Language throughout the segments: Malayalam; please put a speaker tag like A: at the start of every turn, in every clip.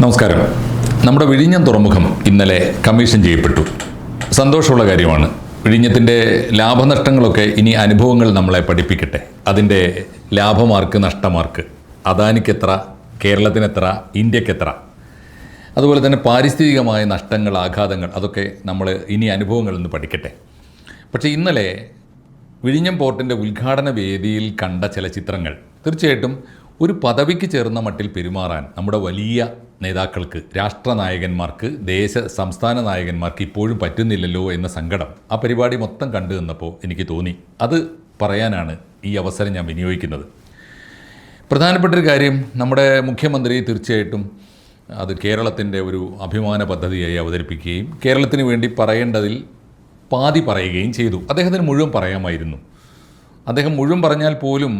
A: നമസ്കാരം. നമ്മുടെ വിഴിഞ്ഞം തുറമുഖം ഇന്നലെ കമ്മീഷൻ ചെയ്യപ്പെട്ടു. സന്തോഷമുള്ള കാര്യമാണ്. വിഴിഞ്ഞത്തിന്റെ ലാഭനഷ്ടങ്ങളൊക്കെ ഇനി അനുഭവങ്ങൾ നമ്മളെ പഠിപ്പിക്കട്ടെ. അതിന്റെ ലാഭമാർക്ക് നഷ്ടമാർക്ക്. അദാനിക്കെത്ര കേരളത്തിനെത്ര ഇന്ത്യക്കെത്ര. അതുപോലെ തന്നെ പാരിസ്ഥിതികമായ നഷ്ടങ്ങൾ ആഘാതങ്ങൾ അതൊക്കെ നമ്മൾ ഇനി അനുഭവങ്ങളിൽ നിന്ന് പഠിക്കട്ടെ. പക്ഷേ ഇന്നലെ വിഴിഞ്ഞം പോർട്ടിന്റെ ഉദ്ഘാടന വേദിയിൽ കണ്ട ചില ചിത്രങ്ങൾ തീർച്ചയായിട്ടും ഒരു പദവിക്ക് ചേർന്ന മട്ടിൽ പെരുമാറാൻ നമ്മുടെ വലിയ നേതാക്കൾക്ക് രാഷ്ട്ര നായകന്മാർക്ക് ദേശ സംസ്ഥാന നായകന്മാർക്ക് ഇപ്പോഴും പറ്റുന്നില്ലല്ലോ എന്ന സങ്കടം ആ പരിപാടി മൊത്തം കണ്ടു നിന്നപ്പോൾ എനിക്ക് തോന്നി. അത് പറയാനാണ് ഈ അവസരം ഞാൻ വിനിയോഗിക്കുന്നത്. പ്രധാനപ്പെട്ടൊരു കാര്യം നമ്മുടെ മുഖ്യമന്ത്രി തീർച്ചയായിട്ടും അത് കേരളത്തിന്റെ ഒരു അഭിമാന പദ്ധതിയായി അവതരിപ്പിക്കുകയും കേരളത്തിന് വേണ്ടി പറയേണ്ടതിൽ പാതി പറയുകയും ചെയ്തു. അദ്ദേഹത്തിന് മുഴുവൻ പറയാമായിരുന്നു. അദ്ദേഹം മുഴുവൻ പറഞ്ഞാൽ പോലും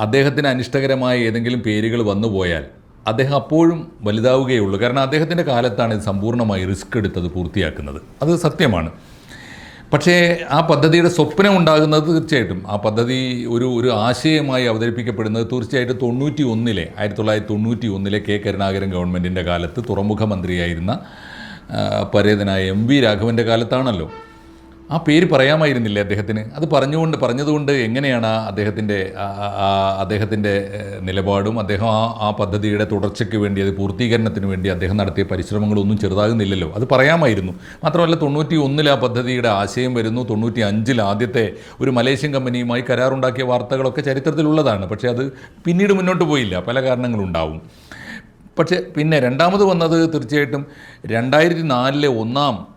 A: അദ്ദേഹത്തിന് അനിഷ്ടകരമായ ഏതെങ്കിലും പേരുകൾ വന്നുപോയാൽ അദ്ദേഹം അപ്പോഴും വലുതാവുകയുള്ളൂ. കാരണം അദ്ദേഹത്തിന്റെ കാലത്താണ് ഇത് സമ്പൂർണമായി റിസ്ക് എടുത്തത് പൂർത്തിയാക്കുന്നത്. അത് സത്യമാണ്. പക്ഷേ ആ പദ്ധതിയുടെ സ്വപ്നം ഉണ്ടാകുന്നത് തീർച്ചയായിട്ടും ആ പദ്ധതി ഒരു ഒരു ആശയമായി അവതരിപ്പിക്കപ്പെടുന്നത് തീർച്ചയായിട്ടും തൊണ്ണൂറ്റി ഒന്നിലെ ആയിരത്തി തൊള്ളായിരത്തി തൊണ്ണൂറ്റി ഒന്നിലെ കെ കരുണാകരൻ ഗവൺമെന്റിന്റെ കാലത്ത് തുറമുഖ മന്ത്രിയായിരുന്ന പരേതനായ എം വി രാഘവന്റെ കാലത്താണല്ലോ. ആ പേര് പറയാമായിരുന്നില്ലേ അദ്ദേഹത്തിന്? അത് പറഞ്ഞുകൊണ്ട് പറഞ്ഞതുകൊണ്ട് എങ്ങനെയാണ് അദ്ദേഹത്തിന്റെ അദ്ദേഹത്തിന്റെ നിലപാടും അദ്ദേഹം ആ ആ പദ്ധതിയുടെ തുടർച്ചയ്ക്ക് വേണ്ടി അത് പൂർത്തീകരണത്തിന് വേണ്ടി അദ്ദേഹം നടത്തിയ പരിശ്രമങ്ങളൊന്നും ചെറുതാകുന്നില്ലല്ലോ. അത് പറയാമായിരുന്നു. മാത്രമല്ല തൊണ്ണൂറ്റി ഒന്നിൽ ആ പദ്ധതിയുടെ ആശയം വരുന്നു. തൊണ്ണൂറ്റി അഞ്ചിൽ ആദ്യത്തെ ഒരു മലേഷ്യൻ കമ്പനിയുമായി കരാറുണ്ടാക്കിയ വാർത്തകളൊക്കെ ചരിത്രത്തിലുള്ളതാണ്. പക്ഷേ അത് പിന്നീട് മുന്നോട്ട് പോയില്ല. പല കാരണങ്ങളുണ്ടാവും. പക്ഷേ പിന്നെ രണ്ടാമത് വന്നത് തീർച്ചയായിട്ടും രണ്ടായിരത്തി നാലിലെ ഒന്നാം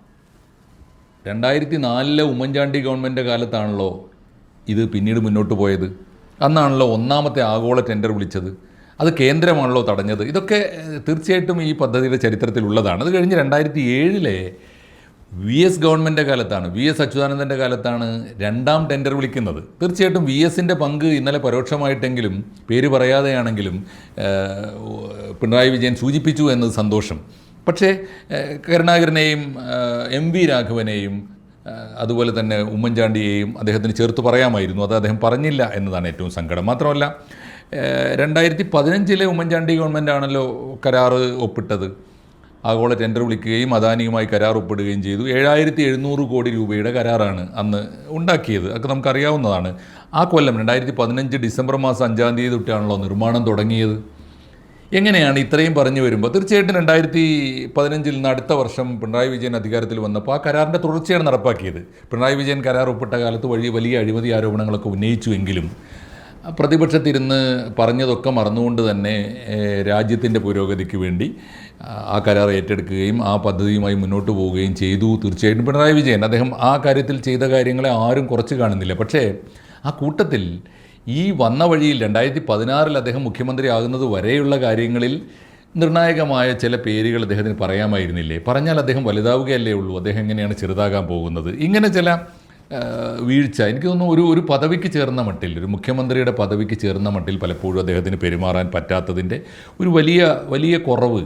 A: രണ്ടായിരത്തി നാലിലെ ഉമ്മൻചാണ്ടി ഗവൺമെന്റ് കാലത്താണല്ലോ ഇത് പിന്നീട് മുന്നോട്ട് പോയത്. അന്നാണല്ലോ ഒന്നാമത്തെ ആഗോള ടെൻഡർ വിളിച്ചത്. അത് കേന്ദ്രമാണല്ലോ തടഞ്ഞത്. ഇതൊക്കെ തീർച്ചയായിട്ടും ഈ പദ്ധതിയുടെ ചരിത്രത്തിലുള്ളതാണ്. അത് കഴിഞ്ഞ് രണ്ടായിരത്തി ഏഴിലെ വി എസ് ഗവൺമെന്റ് കാലത്താണ് വി എസ് അച്യുതാനന്ദന്റെ കാലത്താണ് രണ്ടാം ടെൻഡർ വിളിക്കുന്നത്. തീർച്ചയായിട്ടും വി എസിന്റെ പങ്ക് ഇന്നലെ പരോക്ഷമായിട്ടെങ്കിലും പേര് പറയാതെയാണെങ്കിലും പിണറായി വിജയൻ സൂചിപ്പിച്ചു എന്നത് സന്തോഷം. പക്ഷേ കരുണാകരനെയും എം വി രാഘവനെയും അതുപോലെ തന്നെ ഉമ്മൻചാണ്ടിയെയും അദ്ദേഹത്തിന് ചേർത്ത് പറയാമായിരുന്നു. അത് അദ്ദേഹം പറഞ്ഞില്ല എന്നതാണ് ഏറ്റവും സങ്കടം. മാത്രമല്ല രണ്ടായിരത്തി പതിനഞ്ചിലെ ഉമ്മൻചാണ്ടി ഗവൺമെന്റ് ആണല്ലോ കരാറ് ഒപ്പിട്ടത്. ആഗോള ടെൻഡർ വിളിക്കുകയും അദാനിയുമായി കരാർ ഒപ്പിടുകയും ചെയ്തു. ഏഴായിരത്തി എഴുന്നൂറ് കോടി രൂപയുടെ കരാറാണ് അന്ന് ഉണ്ടാക്കിയത്. അതൊക്കെ നമുക്കറിയാവുന്നതാണ്. ആ കൊല്ലം രണ്ടായിരത്തി പതിനഞ്ച് ഡിസംബർ മാസം അഞ്ചാം തീയതി തൊട്ടാണല്ലോ നിർമ്മാണം തുടങ്ങിയത്. എങ്ങനെയാണ് ഇത്രയും പറഞ്ഞു വരുമ്പോൾ? തീർച്ചയായിട്ടും രണ്ടായിരത്തി പതിനഞ്ചിൽ നിന്ന് അടുത്ത വർഷം പിണറായി വിജയൻ അധികാരത്തിൽ വന്നപ്പോൾ ആ കരാറിന്റെ തുടർച്ചയാണ് നടപ്പാക്കിയത്. പിണറായി വിജയൻ കരാർ ഒപ്പിട്ട കാലത്ത് വഴി വലിയ അഴിമതി ആരോപണങ്ങളൊക്കെ ഉന്നയിച്ചുവെങ്കിലും പ്രതിപക്ഷത്തിരുന്ന് പറഞ്ഞതൊക്കെ മറന്നുകൊണ്ട് തന്നെ രാജ്യത്തിന്റെ പുരോഗതിക്ക് വേണ്ടി ആ കരാർ ഏറ്റെടുക്കുകയും ആ പദ്ധതിയുമായി മുന്നോട്ട് പോവുകയും ചെയ്തു. തീർച്ചയായിട്ടും പിണറായി വിജയൻ അദ്ദേഹം ആ കാര്യത്തിൽ ചെയ്ത കാര്യങ്ങളെ ആരും കുറച്ച് കാണുന്നില്ല. പക്ഷേ ആ കൂട്ടത്തിൽ ഈ വന്ന വഴിയിൽ രണ്ടായിരത്തി പതിനാറിൽ അദ്ദേഹം മുഖ്യമന്ത്രി ആകുന്നത് വരെയുള്ള കാര്യങ്ങളിൽ നിർണായകമായ ചില പേരുകൾ അദ്ദേഹത്തിന് പറയാമായിരുന്നില്ലേ? പറഞ്ഞാൽ അദ്ദേഹം വലുതാവുകയല്ലേ ഉള്ളൂ. അദ്ദേഹം എങ്ങനെയാണ് ചെറുതാകാൻ പോകുന്നത്? ഇങ്ങനെ ചില വീഴ്ച. എനിക്ക് തോന്നുന്നു ഒരു ഒരു പദവിക്ക് ചേർന്ന മട്ടിൽ ഒരു മുഖ്യമന്ത്രിയുടെ പദവിക്ക് ചേർന്ന മട്ടിൽ പലപ്പോഴും അദ്ദേഹത്തിന് പെരുമാറാൻ പറ്റാത്തതിന്റെ ഒരു വലിയ വലിയ കുറവ്.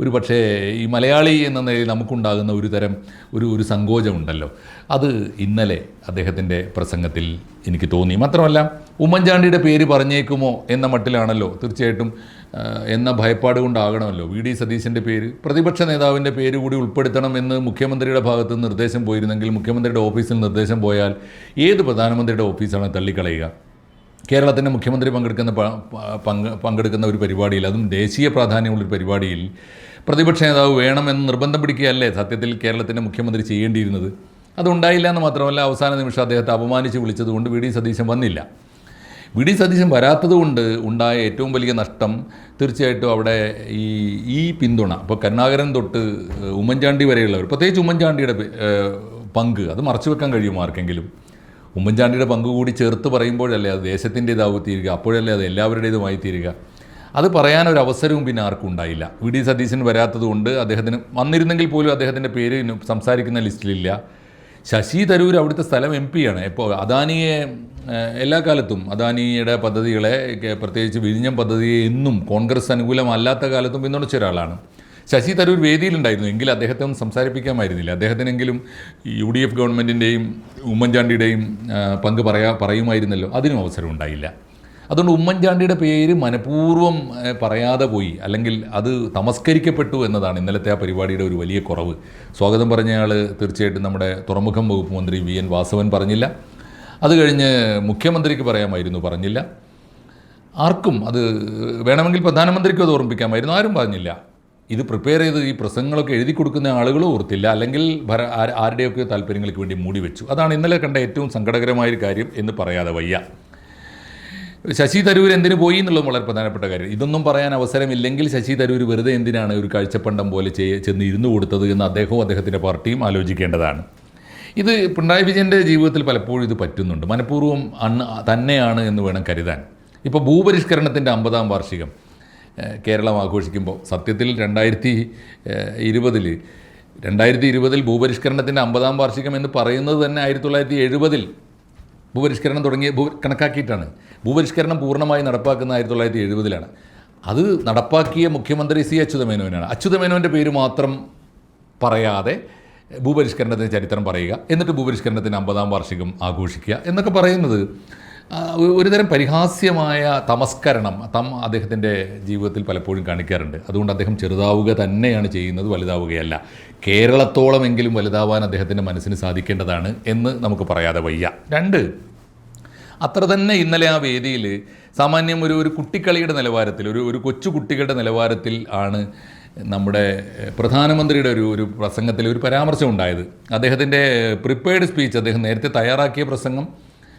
A: ഒരു പക്ഷേ ഈ മലയാളി എന്ന നിലയിൽ നമുക്കുണ്ടാകുന്ന ഒരു തരം ഒരു ഒരു സങ്കോചമുണ്ടല്ലോ. അത് ഇന്നലെ അദ്ദേഹത്തിന്റെ പ്രസംഗത്തിൽ എനിക്ക് തോന്നി. മാത്രമല്ല ഉമ്മൻചാണ്ടിയുടെ പേര് പറഞ്ഞേക്കുമോ എന്ന മട്ടിലാണല്ലോ തീർച്ചയായിട്ടും എന്ന ഭയപ്പാട് കൊണ്ടാകണമല്ലോ. വി ഡി സതീശന്റെ പേര് പ്രതിപക്ഷ നേതാവിന്റെ പേര് കൂടി ഉൾപ്പെടുത്തണം എന്ന് മുഖ്യമന്ത്രിയുടെ ഭാഗത്ത് നിർദ്ദേശം പോയിരുന്നെങ്കിൽ മുഖ്യമന്ത്രിയുടെ ഓഫീസിൽ നിർദ്ദേശം പോയാൽ ഏത് പ്രധാനമന്ത്രിയുടെ ഓഫീസാണ് തള്ളിക്കളയുക? കേരളത്തിന്റെ മുഖ്യമന്ത്രി പങ്കെടുക്കുന്ന പങ്ക് പങ്കെടുക്കുന്ന ഒരു പരിപാടിയിൽ അതും ദേശീയ പ്രാധാന്യമുള്ളൊരു പരിപാടിയിൽ പ്രതിപക്ഷ നേതാവ് വേണമെന്ന് നിർബന്ധം പിടിക്കുകയല്ലേ സത്യത്തിൽ കേരളത്തിന്റെ മുഖ്യമന്ത്രി ചെയ്യേണ്ടിയിരുന്നത്? അതുണ്ടായില്ല എന്ന് മാത്രമല്ല അവസാന നിമിഷം അദ്ദേഹത്തെ അപമാനിച്ച് വിളിച്ചതുകൊണ്ട് വി ഡി സതീശൻ വന്നില്ല. വി ഡി സതീശൻ വരാത്തതുകൊണ്ട് ഉണ്ടായ ഏറ്റവും വലിയ നഷ്ടം തീർച്ചയായിട്ടും അവിടെ ഈ ഈ പിന്തുണ. ഇപ്പോൾ കരുണാകരൻ തൊട്ട് ഉമ്മൻചാണ്ടി വരെയുള്ളവർ പ്രത്യേകിച്ച് ഉമ്മൻചാണ്ടിയുടെ പങ്ക് അത് മറച്ചു വെക്കാൻ കഴിയും ആർക്കെങ്കിലും? ഉമ്മൻചാണ്ടിയുടെ പങ്ക് കൂടി ചേർത്ത് പറയുമ്പോഴല്ലേ അത് ദേശത്തിന്റേതാവും തീരുക അപ്പോഴല്ലേ അത് എല്ലാവരുടേതുമായി തീരുക? അത് പറയാനൊരു അവസരവും പിന്നെ ആർക്കും ഉണ്ടായില്ല. വി ഡി സതീശൻ വരാത്തതുകൊണ്ട് അദ്ദേഹത്തിന് വന്നിരുന്നെങ്കിൽ പോലും അദ്ദേഹത്തിന്റെ പേര് സംസാരിക്കുന്ന ലിസ്റ്റിലില്ല. ശശി തരൂർ അവിടുത്തെ സ്ഥലം എം ആണ്. ഇപ്പോൾ അദാനിയെ എല്ലാ കാലത്തും അദാനിയുടെ പദ്ധതികളെ പ്രത്യേകിച്ച് വിഴിഞ്ഞം പദ്ധതിയെ എന്നും കോൺഗ്രസ് അനുകൂലമല്ലാത്ത കാലത്തും പിന്തുണച്ച ഒരാളാണ്. ശശി തരൂർ വേദിയിലുണ്ടായിരുന്നു. എങ്കിൽ അദ്ദേഹത്തെ ഒന്നും സംസാരിപ്പിക്കാമായിരുന്നില്ല. അദ്ദേഹത്തിനെങ്കിലും യു ഡി എഫ് ഗവൺമെന്റിന്റെയും ഉമ്മൻചാണ്ടിയുടെയും പങ്ക് പറയാ പറയുമായിരുന്നല്ലോ. അതിനും അവസരം ഉണ്ടായില്ല. അതുകൊണ്ട് ഉമ്മൻചാണ്ടിയുടെ പേര് മനഃപൂർവം പറയാതെ പോയി. അല്ലെങ്കിൽ അത് തമസ്കരിക്കപ്പെട്ടു എന്നതാണ് ഇന്നലത്തെ ആ പരിപാടിയുടെ ഒരു വലിയ കുറവ്. സ്വാഗതം പറഞ്ഞയാൾ തീർച്ചയായിട്ടും നമ്മുടെ തുറമുഖം വകുപ്പ് മന്ത്രി വി എൻ വാസവൻ പറഞ്ഞില്ല. അത് കഴിഞ്ഞ് മുഖ്യമന്ത്രിക്ക് പറയാമായിരുന്നു പറഞ്ഞില്ല. ആർക്കും അത് വേണമെങ്കിൽ പ്രധാനമന്ത്രിക്കും അത് ഓർമ്മിപ്പിക്കാമായിരുന്നു ആരും പറഞ്ഞില്ല. ഇത് പ്രിപ്പയർ ചെയ്ത് ഈ പ്രസംഗങ്ങളൊക്കെ എഴുതി കൊടുക്കുന്ന ആളുകളും ഓർത്തില്ല. അല്ലെങ്കിൽ ഭര ആരുടെയൊക്കെ താല്പര്യങ്ങൾക്ക് വേണ്ടി മൂടി വെച്ചു. അതാണ് ഇന്നലെ കണ്ട ഏറ്റവും സങ്കടകരമായൊരു കാര്യം എന്ന് പറയാതെ വയ്യ. ശശി തരൂർ എന്തിനു പോയി എന്നുള്ളതും വളരെ പ്രധാനപ്പെട്ട കാര്യം. ഇതൊന്നും പറയാൻ അവസരമില്ലെങ്കിൽ ശശി തരൂർ വെറുതെ എന്തിനാണ് ഒരു കാഴ്ചപ്പണ്ടം പോലെ ചെയ്യ ചെന്ന് ഇരുന്നു കൊടുത്തത് എന്ന് അദ്ദേഹവും അദ്ദേഹത്തിന്റെ പാർട്ടിയും ആലോചിക്കേണ്ടതാണ്. ഇത് പിണറായി വിജയന്റെ ജീവിതത്തിൽ പലപ്പോഴും ഇത് പറ്റുന്നുണ്ട്. മനഃപൂർവം അണ് തന്നെയാണ് എന്ന് വേണം കരുതാൻ. ഇപ്പോൾ ഭൂപരിഷ്കരണത്തിന്റെ അമ്പതാം വാർഷികം കേരളം ആഘോഷിക്കുമ്പോൾ സത്യത്തിൽ രണ്ടായിരത്തി ഇരുപതിൽ രണ്ടായിരത്തി ഇരുപതിൽ ഭൂപരിഷ്കരണത്തിന്റെ അമ്പതാം വാർഷികം എന്ന് പറയുന്നത് തന്നെ ആയിരത്തി തൊള്ളായിരത്തി എഴുപതിൽ ഭൂപരിഷ്കരണം തുടങ്ങിയ ഭൂ കണക്കാക്കിയിട്ടാണ്. ഭൂപരിഷ്കരണം പൂർണമായി നടപ്പാക്കുന്ന ആയിരത്തി തൊള്ളായിരത്തി എഴുപതിലാണ് അത് നടപ്പാക്കിയ മുഖ്യമന്ത്രി സി അച്യുതമേനോനാണ്. അച്യുതമേനോന്റെ പേര് മാത്രം പറയാതെ ഭൂപരിഷ്കരണത്തിന് ചരിത്രം പറയുക എന്നിട്ട് ഭൂപരിഷ്കരണത്തിന് അമ്പതാം വാർഷികം ആഘോഷിക്കുക എന്നൊക്കെ പറയുന്നത് ഒരുതരം പരിഹാസ്യമായ തമസ്കരണം തം അദ്ദേഹത്തിന്റെ ജീവിതത്തിൽ പലപ്പോഴും കാണിക്കാറുണ്ട്. അതുകൊണ്ട് അദ്ദേഹം ചെറുതാവുക തന്നെയാണ് ചെയ്യുന്നത് വലുതാവുകയല്ല. കേരളത്തോളമെങ്കിലും വലുതാവാൻ അദ്ദേഹത്തിന്റെ മനസ്സിന് സാധിക്കേണ്ടതാണ് എന്ന് നമുക്ക് പറയാതെ വയ്യ. രണ്ട് അത്ര തന്നെ ഇന്നലെ ആ വേദിയിൽ സാമാന്യം ഒരു ഒരു കുട്ടിക്കളിയുടെ നിലവാരത്തിൽ ഒരു ഒരു കൊച്ചു കുട്ടികളുടെ നിലവാരത്തിൽ ആണ് നമ്മുടെ പ്രധാനമന്ത്രിയുടെ ഒരു ഒരു പ്രസംഗത്തിൽ ഒരു പരാമർശം ഉണ്ടായത്. അദ്ദേഹത്തിന്റെ പ്രിപ്പയർഡ് സ്പീച്ച് അദ്ദേഹം നേരത്തെ തയ്യാറാക്കിയ പ്രസംഗം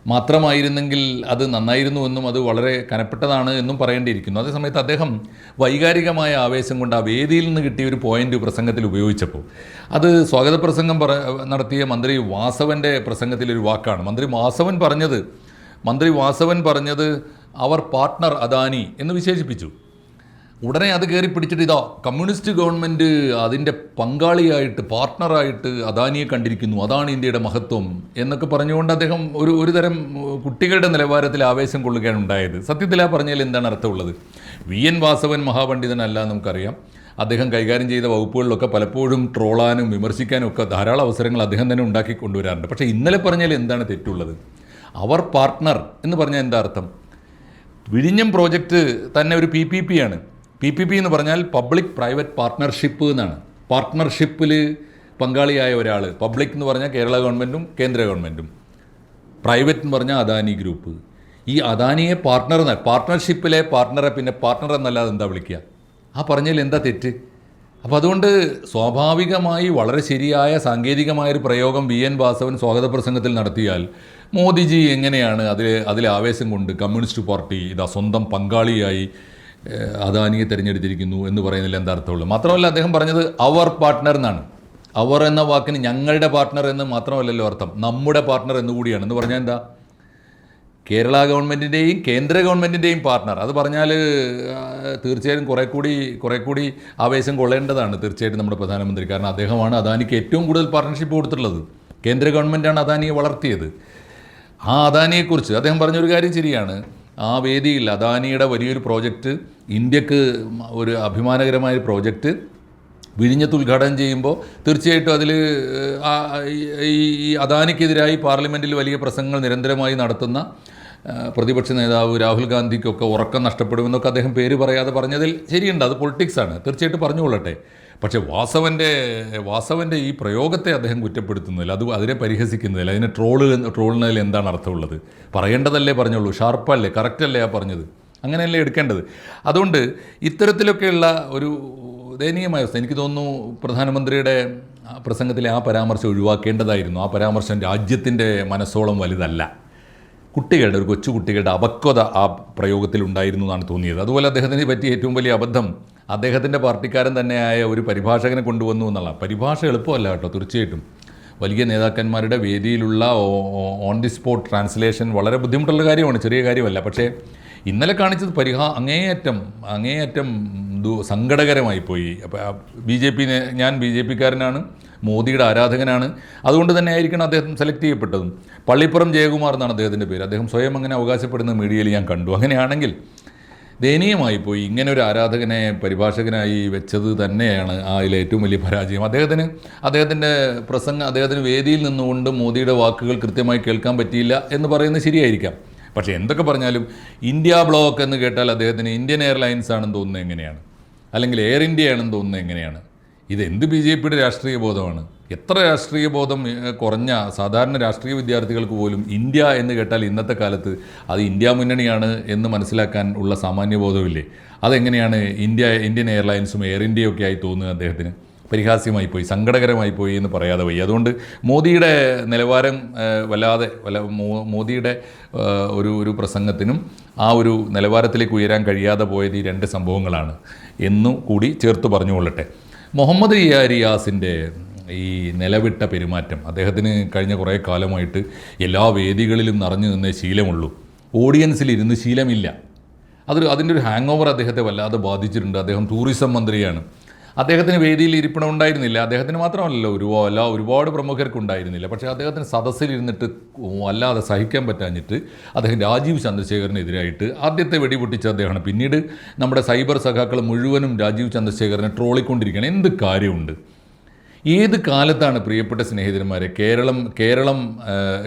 A: മാത്രമായിരുന്നെങ്കിൽ അത് നന്നായിരുന്നു എന്നും അത് വളരെ കനപ്പെട്ടതാണ് എന്നും പറയേണ്ടിയിരിക്കുന്നു. അതേസമയത്ത് അദ്ദേഹം വൈകാരികമായ ആവേശം കൊണ്ട് ആ വേദിയിൽ നിന്ന് കിട്ടിയ ഒരു പോയിന്റ് പ്രസംഗത്തിൽ ഉപയോഗിച്ചപ്പോൾ അത് സ്വാഗത പ്രസംഗം നടത്തിയ മന്ത്രി വാസവന്റെ പ്രസംഗത്തിലൊരു വാക്കാണ്. മന്ത്രി വാസവൻ പറഞ്ഞത് മന്ത്രി വാസവൻ പറഞ്ഞത് അവർ പാർട്ട്ണർ അദാനി എന്ന് വിശേഷിപ്പിച്ചു. ഉടനെ അത് കയറി പിടിച്ചിട്ട് ഇതാ കമ്മ്യൂണിസ്റ്റ് ഗവൺമെന്റ് അതിന്റെ പങ്കാളിയായിട്ട് പാർട്ട്ണറായിട്ട് അദാനിയെ കണ്ടിരിക്കുന്നു. അതാണ് ഇന്ത്യയുടെ മഹത്വം എന്നൊക്കെ പറഞ്ഞുകൊണ്ട് അദ്ദേഹം ഒരു ഒരു തരം കുട്ടികളുടെ നിലവാരത്തിൽ ആവേശം കൊള്ളുകയാണ് ഉണ്ടായത്. സത്യത്തിൽ ആ പറഞ്ഞാൽ എന്താണ് അർത്ഥമുള്ളത്? വി. എൻ. വാസവൻ മഹാപണ്ഡിതനല്ല നമുക്കറിയാം. അദ്ദേഹം കൈകാര്യം ചെയ്ത വകുപ്പുകളിലൊക്കെ പലപ്പോഴും ട്രോളാനും വിമർശിക്കാനും ഒക്കെ ധാരാളം അവസരങ്ങൾ അദ്ദേഹം തന്നെ ഉണ്ടാക്കി കൊണ്ടുവരാറുണ്ട്. പക്ഷേ ഇന്നലെ പറഞ്ഞാൽ എന്താണ് തെറ്റുള്ളത്? അവർ പാർട്ട്ണർ എന്ന് പറഞ്ഞാൽ എന്താ അർത്ഥം? വിഴിഞ്ഞം പ്രോജക്റ്റ് തന്നെ ഒരു പി പി പി ആണ്. പി പി പി എന്ന് പറഞ്ഞാൽ പബ്ലിക് പ്രൈവറ്റ് പാർട്ട്ണർഷിപ്പ് എന്നാണ്. പാർട്ട്ണർഷിപ്പിൽ പങ്കാളിയായ ഒരാൾ പബ്ലിക് എന്ന് പറഞ്ഞാൽ കേരള ഗവൺമെന്റും കേന്ദ്ര ഗവൺമെന്റും പ്രൈവറ്റ് എന്ന് പറഞ്ഞാൽ അദാനി ഗ്രൂപ്പ് ഈ അദാനിയെ പാർട്ട്ണർ എന്ന പാർട്ട്ണർഷിപ്പിലെ പാർട്ട്ണറെ പിന്നെ പാർട്ട്ണർ എന്നല്ലാതെ എന്താ വിളിക്കുക? ആ പറഞ്ഞതിൽ എന്താ തെറ്റ്? അപ്പോൾ അതുകൊണ്ട് സ്വാഭാവികമായി വളരെ ശരിയായ സാങ്കേതികമായൊരു പ്രയോഗം വി എൻ വാസവൻ സ്വാഗത പ്രസംഗത്തിൽ നടത്തിയാൽ മോദിജി എങ്ങനെയാണ് അതിൽ അതിലെ ആവേശം കൊണ്ട് കമ്മ്യൂണിസ്റ്റ് പാർട്ടി ഇതാ സ്വന്തം പങ്കാളിയായി അദാനിയെ തിരഞ്ഞെടുത്തിരിക്കുന്നു എന്ന് പറയുന്നതിൽ എന്താ അർത്ഥമുള്ളൂ മാത്രമല്ല അദ്ദേഹം പറഞ്ഞത് അവർ പാർട്ട്ണർ എന്നാണ്. അവർ എന്ന വാക്കിന് ഞങ്ങളുടെ പാർട്ട്ണർ എന്ന് മാത്രമല്ലല്ലോ അർത്ഥം. നമ്മുടെ പാർട്ട്ണർ എന്ന് കൂടിയാണ്. എന്ന് പറഞ്ഞാൽ എന്താ? കേരള ഗവൺമെന്റിന്റെയും കേന്ദ്ര ഗവൺമെന്റിന്റെയും പാർട്ട്ണർ അത് പറഞ്ഞാൽ തീർച്ചയായും കുറേ കൂടി കുറേ കൂടി ആവേശം കൊള്ളേണ്ടതാണ് തീർച്ചയായിട്ടും നമ്മുടെ പ്രധാനമന്ത്രി. കാരണം അദ്ദേഹമാണ് അദാനിക്ക് ഏറ്റവും കൂടുതൽ പാർട്ട്ണർഷിപ്പ് കൊടുത്തിട്ടുള്ളത്. കേന്ദ്ര ഗവൺമെന്റാണ് അദാനിയെ വളർത്തിയത്. ആ അദാനിയെക്കുറിച്ച് അദ്ദേഹം പറഞ്ഞൊരു കാര്യം ശരിയാണ്. ആ വേദിയിൽ അദാനിയുടെ വലിയൊരു പ്രോജക്റ്റ് ഇന്ത്യയ്ക്ക് ഒരു അഭിമാനകരമായ പ്രോജക്റ്റ് വിഴിഞ്ഞത്ത് ഉദ്ഘാടനം ചെയ്യുമ്പോൾ തീർച്ചയായിട്ടും അതിൽ ഈ അദാനിക്കെതിരായി പാർലമെന്റിൽ വലിയ പ്രസംഗങ്ങൾ നിരന്തരമായി നടത്തുന്ന പ്രതിപക്ഷ നേതാവ് രാഹുൽ ഗാന്ധിക്കൊക്കെ ഉറക്കം നഷ്ടപ്പെടുമെന്നൊക്കെ അദ്ദേഹം പേര് പറയാതെ പറഞ്ഞതിൽ ശരിയുണ്ട്. അത് പൊളിറ്റിക്സാണ്. തീർച്ചയായിട്ടും പറഞ്ഞുകൊള്ളട്ടെ. പക്ഷേ വാസവന്റെ വാസവന്റെ ഈ പ്രയോഗത്തെ അദ്ദേഹം കുറ്റപ്പെടുത്തുന്നില്ല അത് അതിനെ പരിഹസിക്കുന്നില്ല അതിനെ ട്രോൾ ട്രോളിനതിൽ എന്താണ് അർത്ഥമുള്ളത്? പറയേണ്ടതല്ലേ പറഞ്ഞുള്ളൂ. ഷാർപ്പല്ലേ? കറക്റ്റല്ലേ ആ പറഞ്ഞത്? അങ്ങനെയല്ലേ എടുക്കേണ്ടത്? അതുകൊണ്ട് ഇത്തരത്തിലൊക്കെയുള്ള ഒരു ദയനീയമായ അവസ്ഥ. എനിക്ക് തോന്നുന്നു പ്രധാനമന്ത്രിയുടെ പ്രസംഗത്തിലെ ആ പരാമർശം ഒഴിവാക്കേണ്ടതായിരുന്നു. ആ പരാമർശം രാജ്യത്തിന്റെ മനസ്സോളം വലുതല്ല. കുട്ടികളുടെ ഒരു കൊച്ചു കുട്ടികളുടെ അപക്വത ആ പ്രയോഗത്തിൽ ഉണ്ടായിരുന്നു എന്നാണ് തോന്നിയത്. അതുപോലെ അദ്ദേഹത്തിന് പറ്റിയ ഏറ്റവും വലിയ അബദ്ധം അദ്ദേഹത്തിന്റെ പാർട്ടിക്കാരൻ തന്നെയായ ഒരു പരിഭാഷകനെ കൊണ്ടുവന്നു എന്നുള്ള പരിഭാഷ എളുപ്പമല്ല കേട്ടോ തീർച്ചയായിട്ടും. വലിയ നേതാക്കന്മാരുടെ വേദിയിലുള്ള ഓൺ ദി സ്പോട്ട് ട്രാൻസ്ലേഷൻ വളരെ ബുദ്ധിമുട്ടുള്ള കാര്യമാണ് ചെറിയ കാര്യമല്ല. പക്ഷേ ഇന്നലെ കാണിച്ചത് പരിഹാ അങ്ങേയറ്റം അങ്ങേയറ്റം സങ്കടകരമായി പോയി അപ്പം ബി ജെ പി ഞാൻ ബി ജെ പിക്കാരനാണ് മോദിയുടെ ആരാധകനാണ്. അതുകൊണ്ട് തന്നെ ആയിരിക്കണം അദ്ദേഹം സെലക്ട് ചെയ്യപ്പെട്ടതും. പള്ളിപ്പുറം ജയകുമാർ എന്നാണ് അദ്ദേഹത്തിന്റെ പേര്. അദ്ദേഹം സ്വയം അങ്ങനെ അവകാശപ്പെടുന്ന മീഡിയയിൽ ഞാൻ കണ്ടു. അങ്ങനെയാണെങ്കിൽ ദയനീയമായി പോയി. ഇങ്ങനെ ഒരു ആരാധകനെ പരിഭാഷകനായി വെച്ചത് തന്നെയാണ് ആ അതിലെ ഏറ്റവും വലിയ പരാജയം. അദ്ദേഹത്തിന് അദ്ദേഹത്തിന്റെ പ്രസംഗം അദ്ദേഹത്തിന് വേദിയിൽ നിന്നുകൊണ്ട് മോദിയുടെ വാക്കുകൾ കൃത്യമായി കേൾക്കാൻ പറ്റിയില്ല എന്ന് പറയുന്നത് ശരിയായിരിക്കാം. പക്ഷേ എന്തൊക്കെ പറഞ്ഞാലും ഇന്ത്യ ബ്ലോക്ക് എന്ന് കേട്ടാൽ അദ്ദേഹത്തിന് ഇന്ത്യൻ എയർലൈൻസ് ആണെന്ന് തോന്നുന്നത് എങ്ങനെയാണ്? അല്ലെങ്കിൽ എയർ ഇന്ത്യ ആണെന്ന് തോന്നുന്നത് എങ്ങനെയാണ്? ഇതെന്ത് ബി ജെ പിയുടെ രാഷ്ട്രീയ ബോധമാണ്? എത്ര രാഷ്ട്രീയ ബോധം കുറഞ്ഞ സാധാരണ രാഷ്ട്രീയ വിദ്യാർത്ഥികൾക്ക് പോലും ഇന്ത്യ എന്ന് കേട്ടാൽ ഇന്നത്തെ കാലത്ത് അത് ഇന്ത്യ മുന്നണിയാണ് എന്ന് മനസ്സിലാക്കാൻ ഉള്ള സാമാന്യ ബോധമില്ലേ? അതെങ്ങനെയാണ് ഇന്ത്യ ഇന്ത്യൻ എയർലൈൻസും എയർ ഇന്ത്യയും ഒക്കെ ആയി തോന്നുന്നത് അദ്ദേഹത്തിന്? പരിഹാസ്യമായി പോയി സങ്കടകരമായി പോയി എന്ന് പറയാതെ വയ്യ. അതുകൊണ്ട് മോദിയുടെ നിലവാരം വല്ലാതെ വല്ല മോദിയുടെ ഒരു ഒരു പ്രസംഗത്തിനും ആ ഒരു നിലവാരത്തിലേക്ക് ഉയരാൻ കഴിയാതെ പോയത് ഈ രണ്ട് സംഭവങ്ങളാണ് എന്നു കൂടി ചേർത്ത് പറഞ്ഞുകൊള്ളട്ടെ. മുഹമ്മദ് ഇയാരിയാസിന്റെ ഈ നിലവിട്ട പെരുമാറ്റം. അദ്ദേഹത്തിന് കഴിഞ്ഞ കുറേ കാലമായിട്ട് എല്ലാ വേദികളിലും നിറഞ്ഞു നിന്നേ ശീലമുള്ളൂ. ഓഡിയൻസിൽ ഇരുന്ന് ശീലമില്ല. അതൊരു അതിന്റെ ഒരു ഹാങ് ഓവർ അദ്ദേഹത്തെ വല്ലാതെ ബാധിച്ചിട്ടുണ്ട്. അദ്ദേഹം ടൂറിസം മന്ത്രിയാണ്. അദ്ദേഹത്തിന് വേദിയിൽ ഇരിപ്പിടം ഉണ്ടായിരുന്നില്ല അദ്ദേഹത്തിന് മാത്രമല്ലല്ലോ ഒരു അല്ല ഒരുപാട് പ്രമുഖർക്ക് ഉണ്ടായിരുന്നില്ല പക്ഷേ അദ്ദേഹത്തിന് സദസ്സിലിരുന്നിട്ട് വല്ലാതെ സഹിക്കാൻ പറ്റാഞ്ഞിട്ട് അദ്ദേഹം രാജീവ് ചന്ദ്രശേഖരനെതിരായിട്ട് ആദ്യത്തെ വെടിപൊട്ടിച്ച അദ്ദേഹമാണ്. പിന്നീട് നമ്മുടെ സൈബർ സഖാക്കൾ മുഴുവനും രാജീവ് ചന്ദ്രശേഖരനെ ട്രോളിക്കൊണ്ടിരിക്കുകയാണ്. എന്ത് കാര്യമുണ്ട്? ഏത് കാലത്താണ് പ്രിയപ്പെട്ട സ്നേഹിതന്മാരെ? കേരളം കേരളം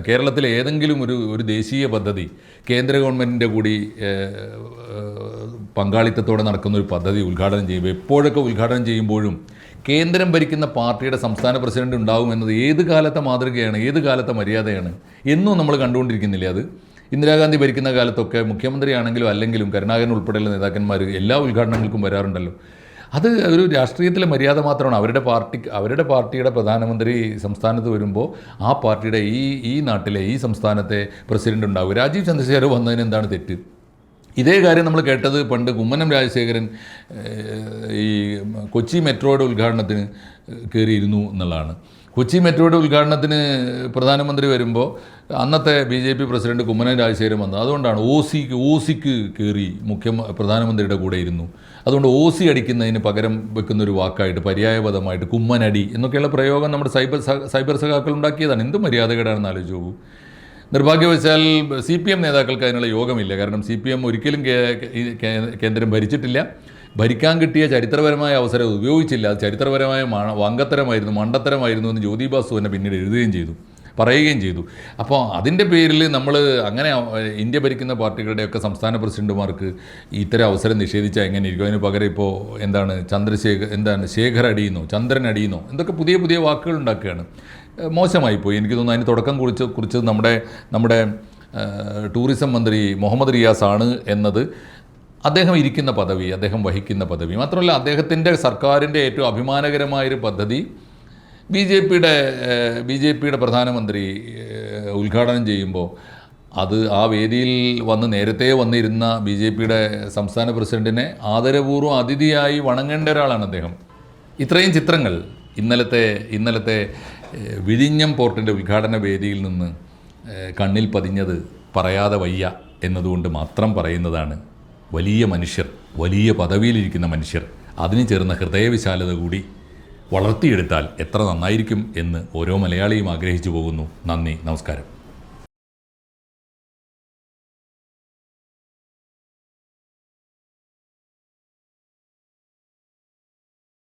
A: കേരളത്തിലെ ഏതെങ്കിലും ഒരു ഒരു ദേശീയ പദ്ധതി കേന്ദ്ര ഗവൺമെന്റിന്റെ കൂടി പങ്കാളിത്തത്തോടെ നടക്കുന്ന ഒരു പദ്ധതി ഉദ്ഘാടനം ചെയ്യുമ്പോൾ എപ്പോഴൊക്കെ ഉദ്ഘാടനം ചെയ്യുമ്പോഴും കേന്ദ്രം ഭരിക്കുന്ന പാർട്ടിയുടെ സംസ്ഥാന പ്രസിഡന്റ് ഉണ്ടാവും എന്നത് ഏത് കാലത്തെ മാതൃകയാണ് ഏത് കാലത്തെ മര്യാദയാണ് എന്നും നമ്മൾ കണ്ടുകൊണ്ടിരിക്കുന്നില്ല അത്? ഇന്ദിരാഗാന്ധി ഭരിക്കുന്ന കാലത്തൊക്കെ മുഖ്യമന്ത്രിയാണെങ്കിലും അല്ലെങ്കിലും കരുണാകരൻ ഉൾപ്പെടെയുള്ള നേതാക്കന്മാർ എല്ലാ ഉദ്ഘാടനങ്ങൾക്കും വരാറുണ്ടല്ലോ. അത് ഒരു രാഷ്ട്രീയത്തിലെ മര്യാദ മാത്രമാണ്. അവരുടെ പാർട്ടി അവരുടെ പാർട്ടിയുടെ പ്രധാനമന്ത്രി സംസ്ഥാനത്ത് വരുമ്പോൾ ആ പാർട്ടിയുടെ ഈ ഈ നാട്ടിലെ ഈ സംസ്ഥാനത്തെ പ്രസിഡന്റ് ഉണ്ടാവും. രാജീവ് ചന്ദ്രശേഖർ വന്നതിന് എന്താണ് തെറ്റ്? ഇതേ കാര്യം നമ്മൾ കേട്ടത് പണ്ട് കുമ്മനം രാജശേഖരൻ ഈ കൊച്ചി മെട്രോയുടെ ഉദ്ഘാടനത്തിന് കയറിയിരുന്നു എന്നുള്ളതാണ്. കൊച്ചി മെട്രോയുടെ ഉദ്ഘാടനത്തിന് പ്രധാനമന്ത്രി വരുമ്പോൾ അന്നത്തെ B J P president Kummanam Rajasekharan വന്നത് അതുകൊണ്ടാണ് ഒ സിക്ക് ഒ സിക്ക് കയറി മുഖ്യ പ്രധാനമന്ത്രിയുടെ കൂടെ ഇരുന്നു. അതുകൊണ്ട് ഒ സി അടിക്കുന്നതിന് പകരം വെക്കുന്ന ഒരു വാക്കായിട്ട് പര്യായപദമായിട്ട് കുമ്മനടി എന്നൊക്കെയുള്ള പ്രയോഗം നമ്മുടെ സൈബർ സൈബർ സഖാക്കൾ ഉണ്ടാക്കിയതാണ്. എന്ത് മര്യാദകേടാണെന്ന് ആലോചിച്ച് പോകും നിർഭാഗ്യവശാൽ സി പി എം നേതാക്കൾക്ക് അതിനുള്ള യോഗമില്ല. കാരണം സി പി എം ഒരിക്കലും കേന്ദ്രം ഭരിച്ചിട്ടില്ല. ഭരിക്കാൻ കിട്ടിയ ചരിത്രപരമായ അവസരം ഉപയോഗിച്ചില്ല. അത് ചരിത്രപരമായ വങ്കത്തരമായിരുന്നു മണ്ടത്തരമായിരുന്നു എന്ന് ജ്യോതി ബാസു തന്നെ പിന്നീട് എഴുതുകയും ചെയ്തു പറയുകയും ചെയ്തു. അപ്പോൾ അതിന്റെ പേരിൽ നമ്മൾ അങ്ങനെ ഇന്ത്യ ഭരിക്കുന്ന പാർട്ടികളുടെയൊക്കെ സംസ്ഥാന പ്രസിഡന്റുമാർക്ക് ഇത്തരം അവസരം നിഷേധിച്ചാൽ എങ്ങനെ ഇരിക്കും? അതിന് പകരം ഇപ്പോൾ എന്താണ് ചന്ദ്രശേഖർ എന്താണ് ശേഖർ അടിയുന്നോ ചന്ദ്രൻ അടിയുന്നോ എന്തൊക്കെ പുതിയ പുതിയ വാക്കുകൾ ഉണ്ടാക്കുകയാണ്. മോശമായി മോശമായിപ്പോയി. എനിക്ക് തോന്നുന്നു അതിന് തുടക്കം കുറിച്ച് കുറിച്ച് നമ്മുടെ നമ്മുടെ ടൂറിസം മന്ത്രി മുഹമ്മദ് റിയാസ് ആണ് എന്നത് അദ്ദേഹം ഇരിക്കുന്ന പദവി അദ്ദേഹം വഹിക്കുന്ന പദവി. മാത്രമല്ല അദ്ദേഹത്തിന്റെ സർക്കാരിന്റെ ഏറ്റവും അഭിമാനകരമായൊരു പദ്ധതി ബി ജെ പിയുടെ ബി ജെ പിയുടെ പ്രധാനമന്ത്രി ഉദ്ഘാടനം ചെയ്യുമ്പോൾ അത് ആ വേദിയിൽ വന്ന് നേരത്തെ വന്നിരുന്ന ബി ജെ പിയുടെ സംസ്ഥാന പ്രസിഡന്റിനെ ആദരപൂർവം അതിഥിയായി വണങ്ങേണ്ട ഒരാളാണ് അദ്ദേഹം. ഇത്രയും ചിത്രങ്ങൾ ഇന്നലത്തെ ഇന്നലത്തെ വിഴിഞ്ഞം പോർട്ടിന്റെ ഉദ്ഘാടന വേദിയിൽ നിന്ന് കണ്ണിൽ പതിഞ്ഞത് പറയാതെ വയ്യ എന്നതുകൊണ്ട് മാത്രം പറയുന്നതാണ് വലിയ മനുഷ്യർ വലിയ പദവിയിലിരിക്കുന്ന മനുഷ്യർ അതിന് ചേർന്ന ഹൃദയവിശാലത കൂടി വളർത്തിയെടുത്താൽ എത്ര നന്നായിരിക്കും എന്ന് ഓരോ മലയാളിയും ആഗ്രഹിച്ചു പോകുന്നു. നന്ദി നമസ്കാരം.